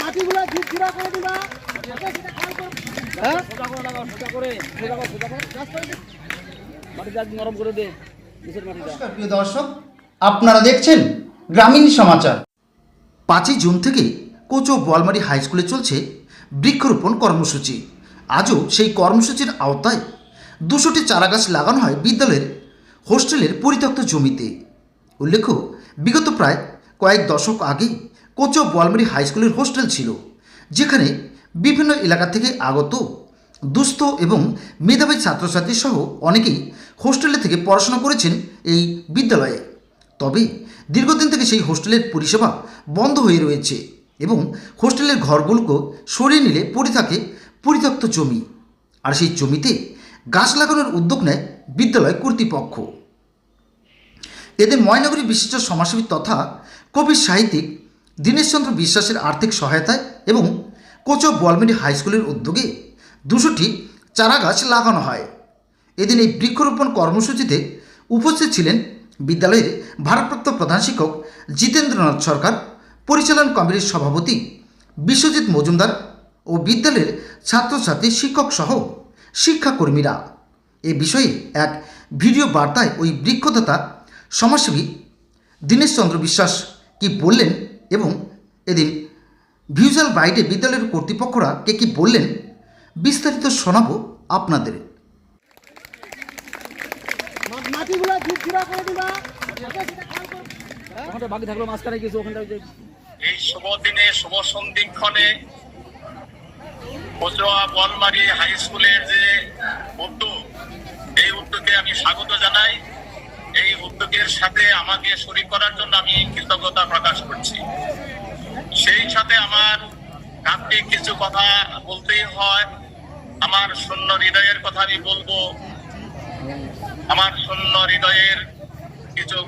মাটিগুলো ঝুড়া করে দিবা। হ্যাঁ? নমস্কার প্রিয় দর্শক আপনারা দেখছেন গ্রামীণ সমাচার। পাঁচই জুন থেকে কোচো বোয়ালমারি হাই স্কুলে চলছে বৃক্ষরোপণ কর্মসূচি। আজও সেই কর্মসূচির আওতায় দুশোটি চারাগাছ লাগানো হয় বিদ্যালয়ের হোস্টেলের পরিত্যক্ত জমিতে। উল্লেখ্য বিগত প্রায় কয়েক দশক আগেই কোচো হাই স্কুলের হোস্টেল ছিল, যেখানে বিভিন্ন এলাকা থেকে আগত দুস্থ এবং মেধাবী ছাত্রছাত্রী সহ অনেকেই হোস্টেলে থেকে পড়াশোনা করেছেন এই বিদ্যালয়ে। তবে দীর্ঘদিন থেকে সেই হোস্টেলের পরিষেবা বন্ধ হয়ে রয়েছে এবং হোস্টেলের ঘরগুলোকে সরিয়ে নিলে পড়ে থাকে পরিত্যক্ত জমি। আর সেই জমিতে গাছ লাগানোর উদ্যোগ নেয় বিদ্যালয় কর্তৃপক্ষ। এদের ময়নগরী বিশিষ্ট সমাজসেবী তথা কবি সাহিত্যিক দীনেশচন্দ্র বিশ্বাসের আর্থিক সহায়তায় এবং কোচো বোয়ালমেরি হাই স্কুলের উদ্যোগে দুশোটি চারাগাছ লাগানো হয়। এদিন এই বৃক্ষরোপণ কর্মসূচিতে উপস্থিত ছিলেন বিদ্যালয়ের ভারপ্রাপ্ত প্রধান শিক্ষক জিতেন্দ্রনাথ সরকার, পরিচালন কমিটির সভাপতি বিশ্বজিৎ মজুমদার ও বিদ্যালয়ের ছাত্রছাত্রী শিক্ষক সহ শিক্ষাকর্মীরা। এ বিষয়ে এক ভিডিও বার্তায় ওই বৃক্ষদাতা সমাজসেবী দীনেশচন্দ্র বিশ্বাস কি বললেন এবং এদিন ভিউজাল বাইটে বিদ্যালয়ের কর্তৃপক্ষরা কে কি বললেন বিস্তারিত শোনাবো আপনাদের। এই শুভ দিনে শুভ সন্ধিক্ষণে পচুয়া বলমারি হাই স্কুলের যে উদ্যোগ এই উদ্যোগে আমি স্বাগত জানাই। উদ্যোগের সাথে আমাকে শরীর করার জন্য আমি কৃতজ্ঞতা প্রকাশ করছি। সেই সাথে আমার কাব্যিক কিছু কথা বলতেই হয়। আমার শূন্য হৃদয়ের কথা আমি বলব। আমার শূন্য হৃদয়ের কিছু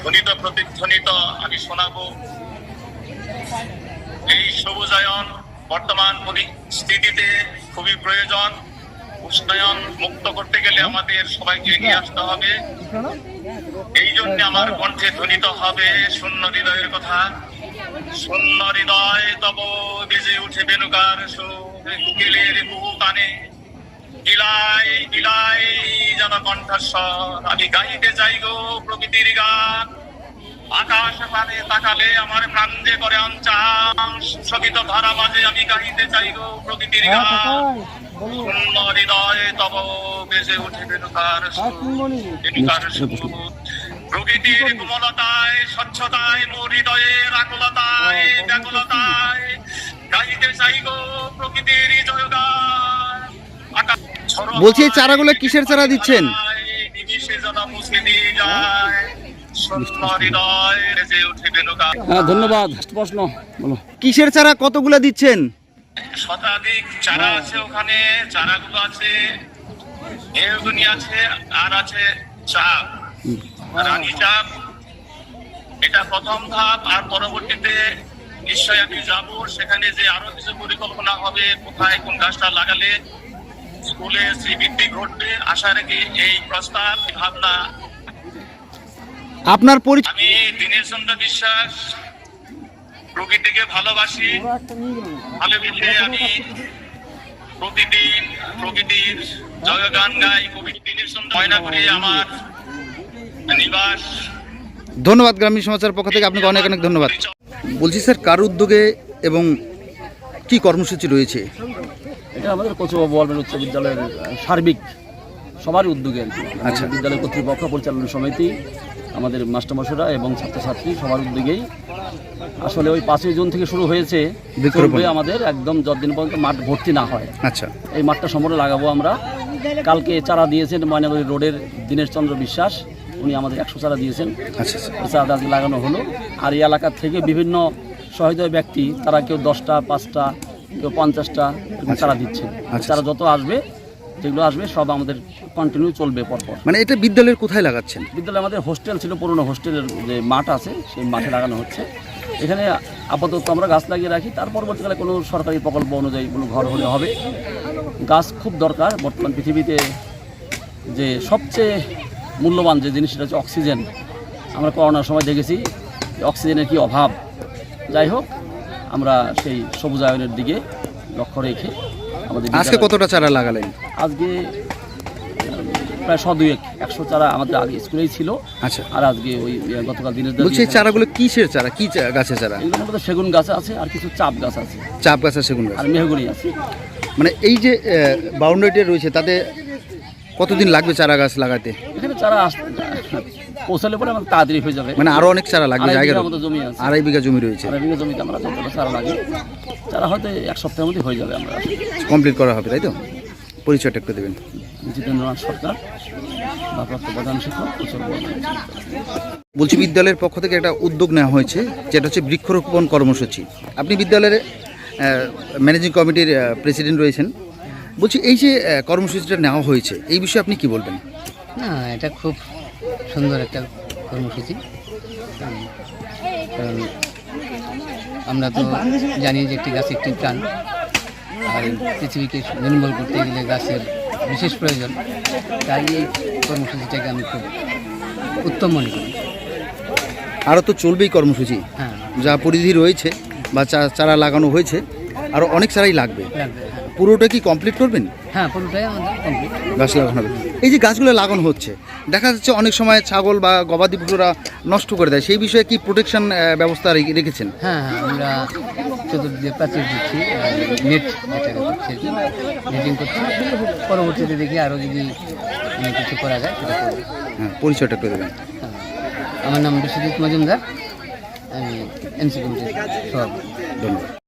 ধ্বনিত প্রতিধ্বনিত আমি শোনাবো। এই সবুজায়ন বর্তমান পরিস্থিতিতে খুবই প্রয়োজন। উষ্ণায়ন মুক্ত করতে গেলে আমাদের সবাইকে এগিয়ে আসতে হবে। এই জন্য আমার কণ্ঠে ধ্বনিত হবে শূন্য হৃদয়ের কথা। শূন্য হৃদয় তব বেজে উঠে বেনুকার সুকিলের বহু কানে গিলাই গিলাই যেন কণ্ঠস্বর আমি গাইতে চাই গো প্রকৃতির গান। আকাশ পানে তাকালে আমার প্রাণ যে করে অঞ্চাং সুশোভিত ধারা মাঝে আমি গাইতে চাই গো প্রকৃতির গান। প্রকৃতির কোমলতায় স্বচ্ছতায় মোর হৃদয়ের আকুলতায় ব্যাকুলতায় গাইতে প্রকৃতির বলছি চারাগুলো কিসের চারা দিচ্ছেন? হ্যাঁ ধন্যবাদ। প্রশ্ন বলো। কিসের চারা কতগুলো দিচ্ছেন? শতাধিক চারা আছে ওখানে চারাগুলো আছে এগুনি আছে আর আছে চাপ। রানী চাপ এটা প্রথম ধাপ আর পরবর্তীতে নিশ্চয়ই আমি যাব। সেখানে যে আরও কিছু পরিকল্পনা হবে কোথায় কোন গাছটা লাগালে স্কুলে শ্রীবৃদ্ধি ঘটবে আশা রেখে এই প্রস্তাব ভাবনা। আপনার পরিচয় আমি দীনেশ চন্দ্র বিশ্বাস প্রকৃতিকে ভালোবাসি। ভালোবেসে আমি প্রতিদিন প্রকৃতির জয়গান গাই কবি দীনেশ ময়না করি আমার নিবাস। ধন্যবাদ গ্রামীণ সমাচার পক্ষ থেকে আপনাকে অনেক অনেক ধন্যবাদ। বলছি স্যার কার উদ্যোগে এবং কি কর্মসূচি রয়েছে? এটা আমাদের কচুয়া বলবেন উচ্চ বিদ্যালয়ের সার্বিক সবারই উদ্যোগে আর কি। আচ্ছা। বিদ্যালয় কর্তৃপক্ষ পরিচালনা সমিতি আমাদের মাস্টারমশাইরা এবং ছাত্রছাত্রী সবার উদ্যোগেই। আসলে ওই পাঁচই জুন থেকে শুরু হয়েছে। চলবে আমাদের একদম যতদিন পর্যন্ত মাঠ ভর্তি না হয়। আচ্ছা। এই মাঠটা সম্পূর্ণ লাগাবো আমরা। কালকে চারা দিয়েছেন ময়নাবাড়ি রোডের দীনেশ চন্দ্র বিশ্বাস। উনি আমাদের একশো চারা দিয়েছেন। চারা আচ্ছা। আজকে লাগানো হলো। আর এই এলাকার থেকে বিভিন্ন সহৃদয় ব্যক্তি তারা কেউ দশটা পাঁচটা কেউ পঞ্চাশটা চারা দিচ্ছেন। আচ্ছা। চারা যত আসবে যেগুলো আসবে সব আমাদের কন্টিনিউ চলবে পরপর। মানে এটা বিদ্যালয়ের কোথায় লাগাচ্ছেন? বিদ্যালয়ে আমাদের হোস্টেল ছিল পুরনো হোস্টেলের যে মাঠ আছে সেই মাঠে লাগানো হচ্ছে। এখানে আপাতত আমরা গাছ লাগিয়ে রাখি তার পরবর্তীকালে কোনো সরকারি প্রকল্প অনুযায়ী কোনো ঘর হলে হবে। গাছ খুব দরকার বর্তমান পৃথিবীতে যে সবচেয়ে মূল্যবান যে জিনিস সেটা হচ্ছে অক্সিজেন আমরা করোনার সময় দেখেছি অক্সিজেনের কি অভাব। যাই হোক আমরা সেই সবুজায়নের দিকে লক্ষ্য রেখে আমাদের আজকে কতটা চারা লাগালেন? আজকে প্রায় শ দুয়েক একশো চারা আমাদের আগে স্কুলেই ছিল। আচ্ছা। আর আজকে ওই গতকাল দিনের বলছি এই চারাগুলো কিসের চারা? কি চা- গাছের চারা? এগুলোর মধ্যে সেগুন গাছ আছে আর কিছু চাপ গাছ আছে। চাপ গাছ আর সেগুন গাছ। আর মেহগুনি আছে। মানে এই যে বাউন্ডারিটা রয়েছে তাতে কতদিন লাগবে চারা গাছ লাগাতে? এখানে চারা আস- পৌঁছালে পরে আমার তাড়াতাড়ি হয়ে যাবে। মানে আরও অনেক চারা লাগবে আড়াই জায়গা বিঘার মতো জমি আছে। আড়াই বিঘা জমি রয়েছে। আড়াই বিঘা জমিতে আমরা যতটা চারা লাগে চারা হয়তো এক সপ্তাহের মধ্যে হয়ে যাবে আমরা। কমপ্লিট করা হবে তাই তো? পরিচয়টা একটু দেবেন। জিতেন্দ্রনাথ সরকার ভারপ্রাপ্ত প্রধান শিক্ষক বলছি বিদ্যালয়ের পক্ষ থেকে একটা উদ্যোগ নেওয়া হয়েছে যেটা হচ্ছে বৃক্ষরোপণ কর্মসূচি। আপনি বিদ্যালয়ের ম্যানেজিং কমিটির প্রেসিডেন্ট রয়েছেন। বলছি এই যে কর্মসূচিটা নেওয়া হয়েছে এই বিষয়ে আপনি কি বলবেন? না এটা খুব সুন্দর একটা কর্মসূচি। কারণ আমরা তো জানি যে একটি গাছ একটি প্রাণ আর পৃথিবীকে নির্মূল করতে গেলে গাছের বিশেষ প্রয়োজন তাই এই কর্মসূচিটাকে আমি খুব উত্তম মনে করি। আরও তো চলবেই কর্মসূচি হ্যাঁ। যা পরিধি রয়েছে বা চারা লাগানো হয়েছে আরও অনেক চারাই লাগবে। লাগবে হ্যাঁ। পুরোটা কি কমপ্লিট করবেন? হ্যাঁ পুরোটাই আমাদের কমপ্লিট গাছ লাগানো হবে এই যে গাছগুলো লাগানো হচ্ছে দেখা যাচ্ছে অনেক সময় ছাগল বা গবাদি পশুরা নষ্ট করে দেয় সেই বিষয়ে কি প্রোটেকশন ব্যবস্থা রেখেছেন? হ্যাঁ হ্যাঁ আমরা চতুর্দিকে প্রাচীর দিচ্ছি নেট করছি নেটিং করছি। পরবর্তীতে দেখি আরও যদি কিছু করা যায় সেটা হ্যাঁ পরিচয়টা একটু দেবেন। হ্যাঁ। আমার নাম বিশ্বজিৎ মজুমদার আমি এনসি কমিটির সভাপতি। ধন্যবাদ।